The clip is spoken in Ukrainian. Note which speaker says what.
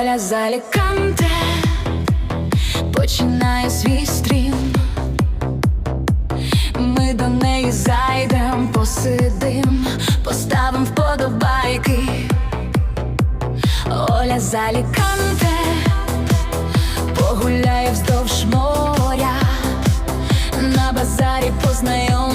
Speaker 1: Оля заліканте починає свій стрім. Ми до неї зайдем, посидим, поставим вподобайки. Оля Заліканте погуляє вздовж моря, на базарі познайом.